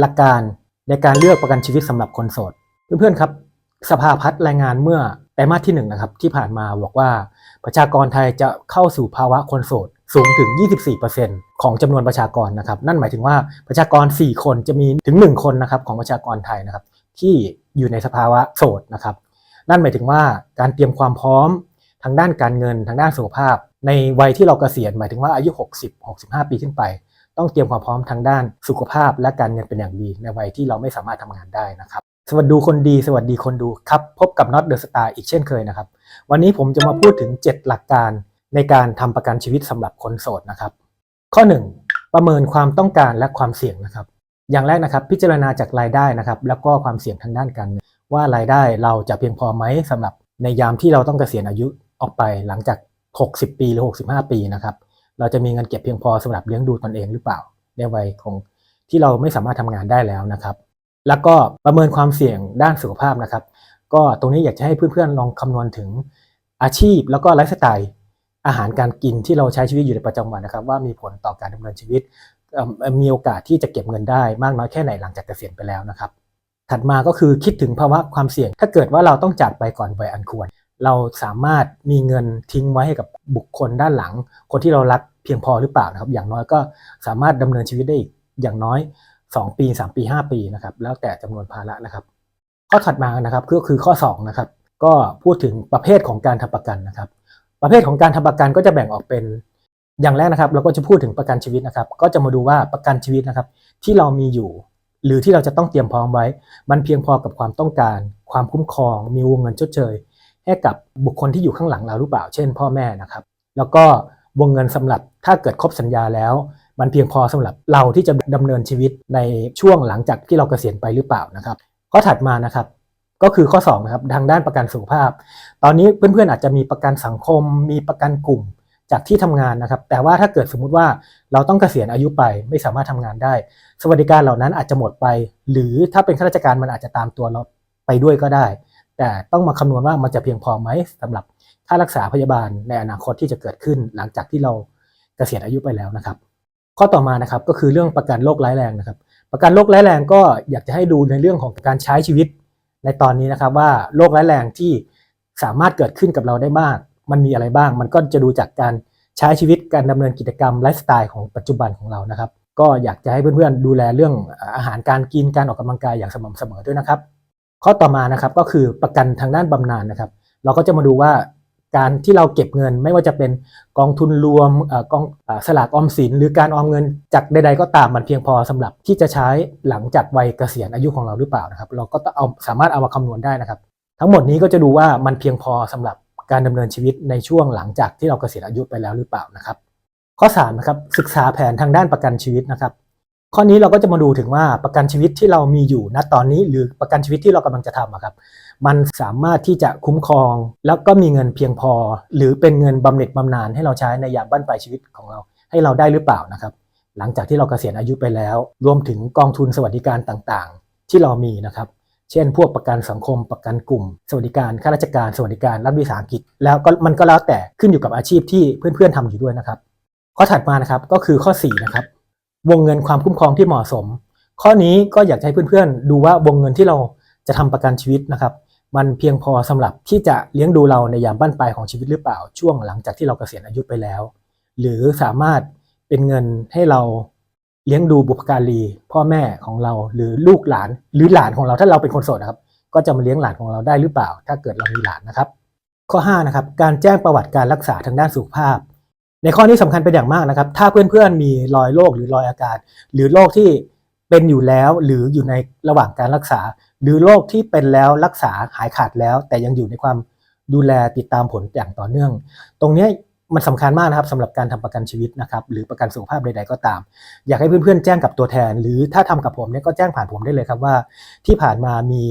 หลักการในการเลือกประกันชีวิตสำหรับคนโสด เพื่อนๆครับ สภาพัฒน์รายงานเมื่อไตรมาสที่หนึ่งนะครับที่ผ่านมาบอกว่าประชากรไทยจะเข้าสู่ภาวะคนโสดสูงถึง 24%ของจำนวนประชากรนะครับ นั่นหมายถึงว่าประชากร 4 คนจะมีถึง 1 คนนะครับของประชากรไทยนะครับ ที่อยู่ในสภาวะโสดนะครับ นั่นหมายถึงว่าการเตรียมความพร้อมทางด้านการเงินทางด้านสุขภาพ ในวัยที่เราเกษียณหมายถึงว่าอายุ 60-65 ปีขึ้นไป ต้องเตรียมความพร้อมทางด้านสุขภาพและการเงินเป็นอย่างดีในวัยที่เราไม่สามารถทำงานได้นะครับ สวัสดีคนดีสวัสดีคนดูครับ พบกับน็อตเดอะสตาร์อีกเช่นเคยนะครับ วันนี้ผมจะมาพูดถึง 7 หลักการในการทำประกันชีวิตสำหรับคนโสดนะครับ ข้อ 1 ประเมินความต้องการและความเสี่ยงนะครับ อย่างแรกนะครับ พิจารณาจากรายได้นะครับ แล้วก็ความเสี่ยงทางด้านการเงินว่ารายได้เราจะเพียงพอไหมสำหรับในยามที่เราต้องเกษียณอายุออกไปหลังจาก 60 ปีหรือ 65 ปีนะครับ เราจะมีเงินเก็บเพียงพอสำหรับเลี้ยงดูตนเองหรือเปล่า ในวัยของที่เราไม่สามารถทำงานได้แล้วนะครับ แล้วก็ประเมินความเสี่ยงด้านสุขภาพนะครับ ก็ตรงนี้อยากจะให้เพื่อนๆลองคำนวณถึงอาชีพ แล้วก็ไลฟ์สไตล์อาหารการกินที่เราใช้ชีวิตอยู่ในประจำวันนะครับ ว่ามีผลต่อการดำเนินชีวิตมมีโอกาสที่จะเก็บเงินได้มากน้อยแค่ไหนหลังจากเกษียณไปแล้วนะครับ ถัดมาก็คือคิดถึงภาวะความเสี่ยง ถ้าเกิดว่าเราต้องจากไปก่อนวัยอันควร เราสามารถมีเงินทิ้งไว้ให้กับบุคคลด้านหลัง คนที่เรารักเพียงพอหรือเปล่านะครับ อย่างน้อยก็สามารถดำเนินชีวิตได้อีกอย่างน้อย 2 ปี 3 ปี 5 ปีนะครับแล้วแต่จำนวนภาระนะครับ ข้อถัดมานะครับก็คือข้อ2นะครับก็พูดถึงประเภทของการทำประกันนะครับ ประเภทของการทำประกันก็จะแบ่งออกเป็นอย่างแรกนะครับ เราก็จะพูดถึงประกันชีวิตนะครับ ก็จะมาดูว่าประกันชีวิตนะครับ ที่เรามีอยู่ หรือที่เราจะต้องเตรียมพร้อมไว้ มันเพียงพอกับความต้องการ ความคุ้มครอง มีวงเงินชดเชย ให้กับบุคคลที่อยู่ข้างหลังเราหรือเปล่า เช่น พ่อแม่นะครับ แล้วก็วงเงินสำหรับถ้าเกิดครบสัญญาแล้ว มันเพียงพอสำหรับเราที่จะดำเนินชีวิตในช่วงหลังจากที่เราเกษียณไปหรือเปล่านะครับข้อถัดมานะครับก็คือข้อ2นะครับทางด้านประกันสุขภาพ ตอนนี้เพื่อนๆอาจจะมีประกันสังคม มีประกันกลุ่มจากที่ทำงานนะครับ แต่ว่าถ้าเกิดสมมุติว่าเราต้องเกษียณอายุไปไม่สามารถทำงานได้ สวัสดิการเหล่านั้นอาจจะหมดไป หรือถ้าเป็นข้าราชการมันอาจจะตามตัวเราไปด้วยก็ได้ แต่ต้องมาคำนวณว่ามันจะเพียงพอไหมสำหรับค่ารักษาพยาบาลในอนาคตที่จะเกิดขึ้น หลังจากที่เราเกษียณอายุไปแล้วนะครับ ข้อต่อมานะครับก็คือเรื่องประกันโรคร้ายแรงนะครับ ประกันโรคร้ายแรงก็อยากจะให้ดูในเรื่องของการใช้ชีวิต ในตอนนี้นะครับว่าโรคร้ายแรงที่สามารถเกิดขึ้นกับเราได้บ้างมันมีอะไรบ้าง มันก็จะดูจากการใช้ชีวิตการดำเนินกิจกรรมไลฟ์สไตล์ของปัจจุบันของเรานะครับ ก็อยากจะให้เพื่อนๆดูแลเรื่องอาหารการกินการออกกำลังกายอย่างสม่ำเสมอด้วยนะครับ ข้อต่อมานะครับก็คือประกันทางด้านบำนาญนะครับ เราก็จะมาดูว่าการที่เราเก็บเงินไม่ว่าจะเป็นกองทุนรวมกองสลากออมสิน หรือการออมเงินจากใดๆก็ตามมันเพียงพอสำหรับที่จะใช้หลังจากวัยเกษียณอายุของเราหรือเปล่านะครับ เราก็เอาสามารถเอามาคำนวณได้นะครับ ทั้งหมดนี้ก็จะดูว่ามันเพียงพอสำหรับการดำเนินชีวิตในช่วงหลังจากที่เราเกษียณอายุไปแล้วหรือเปล่านะครับ ข้อ3นะครับศึกษาแผนทางด้านประกันชีวิตนะครับ ข้อนี้เราก็จะมาดูถึงว่าประกันชีวิตที่เรามีอยู่ณตอนนี้ หรือประกันชีวิตที่เรากำลังจะทำครับมันสามารถที่จะคุ้มครอง แล้วก็มีเงินเพียงพอ หรือเป็นเงินบำเหน็จบำนาญให้เราใช้ในยามบั้นปลายชีวิตของเราให้เราได้หรือเปล่านะครับ หลังจากที่เราเกษียณอายุไปแล้ว รวมถึงกองทุนสวัสดิการต่างๆ ที่เรามีนะครับ เช่น พวกประกันสังคมประกันกลุ่ม สวัสดิการข้าราชการสวัสดิการรัฐวิสาหกิจ แล้วก็มันก็แล้วแต่ขึ้นอยู่กับอาชีพที่เพื่อนๆทำอยู่ด้วยนะครับ ข้อถัดมานะครับก็คือข้อ4นะครับ วงเงินความคุ้มครองที่เหมาะสม ข้อนี้ก็อยากให้เพื่อนๆ ดูว่าวงเงินที่เราจะทำประกันชีวิตนะครับ มันเพียงพอสำหรับที่จะเลี้ยงดูเราในยามบั้นปลายของชีวิตหรือเปล่าช่วงหลังจากที่เราเกษียณอายุไปแล้ว หรือสามารถเป็นเงินให้เราเลี้ยงดูบุพการีพ่อแม่ของเราหรือลูกหลานหรือหลานของเราถ้าเราเป็นคนโสดนะครับ ก็จะมาเลี้ยงหลานของเราได้หรือเปล่า ถ้าเกิดเรามีหลานนะครับ ข้อ5นะครับการแจ้งประวัติการรักษาทางด้านสุขภาพ ในข้อนี้สำคัญเป็นอย่างมากนะครับ ถ้าเพื่อนๆมีรอยโรคหรือรอยอาการ หรือโรคที่เป็นอยู่แล้วหรืออยู่ในระหว่างการรักษา หรือโรคที่เป็นแล้วรักษาหายขาดแล้ว แต่ยังอยู่ในความดูแลติดตามผลอย่างต่อเนื่อง ตรงนี้มันสำคัญมากนะครับสำหรับการทำประกันชีวิตนะครับ หรือประกันสุขภาพใดๆก็ตาม อยากให้เพื่อนๆแจ้งกับตัวแทน หรือถ้าทำกับผมเนี่ยก็แจ้งผ่านผมได้เลยครับว่า ที่ผ่านมามี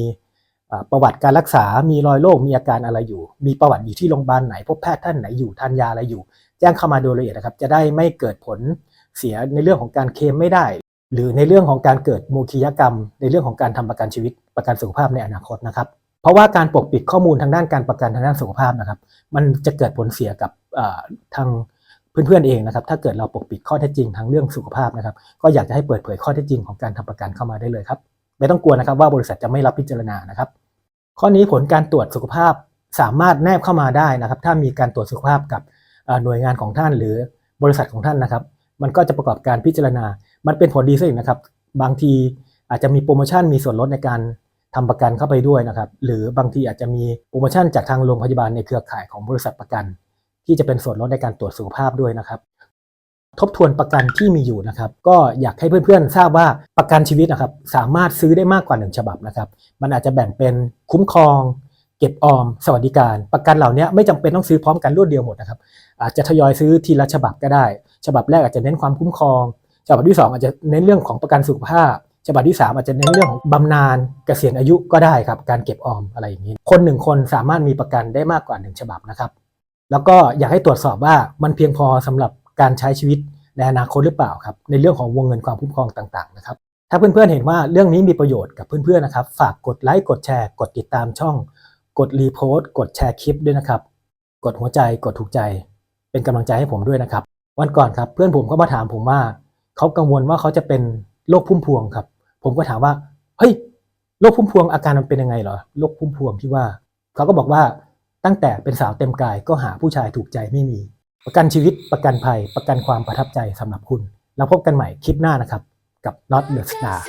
ประวัติการรักษา มีรอยโรคมีอาการอะไรอยู่ มีประวัติอยู่ที่โรงพยาบาลไหน พบแพทย์ท่านไหนอยู่ทานยาอะไรอยู่ จ้งเข้ามาโดยละเอียดนะครับ จะได้ไม่เกิดผลเสียในเรื่องของการเคลมไม่ได้ หรือในเรื่องของการเกิดโมฆะกรรม ในเรื่องของการทำประกันชีวิตประกันสุขภาพในอนาคตนะครับ เพราะว่าการปกปิดข้อมูลทางด้านการประกันทางด้านสุขภาพนะครับ มันจะเกิดผลเสียกับทางเพื่อนๆเองนะครับ ถ้าเกิดเราปกปิดข้อเท็จจริงทางเรื่องสุขภาพนะครับ ก็อยากจะให้เปิดเผยข้อเท็จจริงของการทำประกันเข้ามาได้เลยครับ ไม่ต้องกลัวนะครับว่าบริษัทจะไม่รับพิจารณานะครับ ข้อนี้ผลการตรวจสุขภาพสามารถแนบเข้ามาได้นะครับ ถ้ามีการตรวจสุขภาพกับ หน่วยงานของท่านหรือบริษัทของท่านนะครับ มันก็จะประกอบการพิจารณา มันเป็นผลดีซะอีกนะครับ บางทีอาจจะมีโปรโมชั่นมีส่วนลดในการทำประกันเข้าไปด้วยนะครับ หรือบางทีอาจจะมีโปรโมชั่นจากทางโรงพยาบาลในเครือข่ายของบริษัทประกัน ที่จะเป็นส่วนลดในการตรวจสุขภาพด้วยนะครับ ทบทวนประกันที่มีอยู่นะครับ ก็อยากให้เพื่อนๆ ทราบว่าประกันชีวิตนะครับ สามารถซื้อได้มากกว่าหนึ่งฉบับนะครับ มันอาจจะแบ่งเป็นคุ้มครอง เก็บออมสวัสดิการ ประกันเหล่านี้ไม่จำเป็นต้องซื้อพร้อมกันรวดเดียวหมดนะครับ อาจจะทยอยซื้อทีละฉบับก็ได้ ฉบับแรกอาจจะเน้นความคุ้มครอง ฉบับที่ 2 อาจจะเน้นเรื่องของประกันสุขภาพ ฉบับที่ 3 อาจจะเน้นเรื่องของบำนาญเกษียณอายุก็ได้ครับ การเก็บออมอะไรอย่างนี้ คนหนึ่งคนสามารถมีประกันได้มากกว่า 1 ฉบับนะครับ แล้วก็อยากให้ตรวจสอบว่ามันเพียงพอสำหรับการใช้ชีวิตในอนาคตหรือเปล่าครับ ในเรื่องของวงเงินความคุ้มครองต่างๆนะครับ ถ้าเพื่อนๆเห็นว่าเรื่องนี้มีประโยชน์กับเพื่อนๆนะครับ ฝากกดไลค์กดแชร์ กดติดตามช่อง กดรีโพสต์กดแชร์คลิปด้วยนะครับ กดหัวใจกดถูกใจ เป็นกำลังใจให้ผมด้วยนะครับ วันก่อนครับเพื่อนผมก็มาถามผมว่าเขากังวลว่าเขาจะเป็นโรคพุ่มพวงครับ ผมก็ถามว่าเฮ้ยโรคพุ่มพวงอาการมันเป็นยังไงเหรอโรคพุ่มพวงที่ว่าเขาก็บอกว่าตั้งแต่เป็นสาวเต็มกายก็หาผู้ชายถูกใจไม่มี ประกันชีวิตประกันภัยประกันความประทับใจสำหรับคุณ แล้วพบกันใหม่คลิปหน้านะครับ กับ Not the Star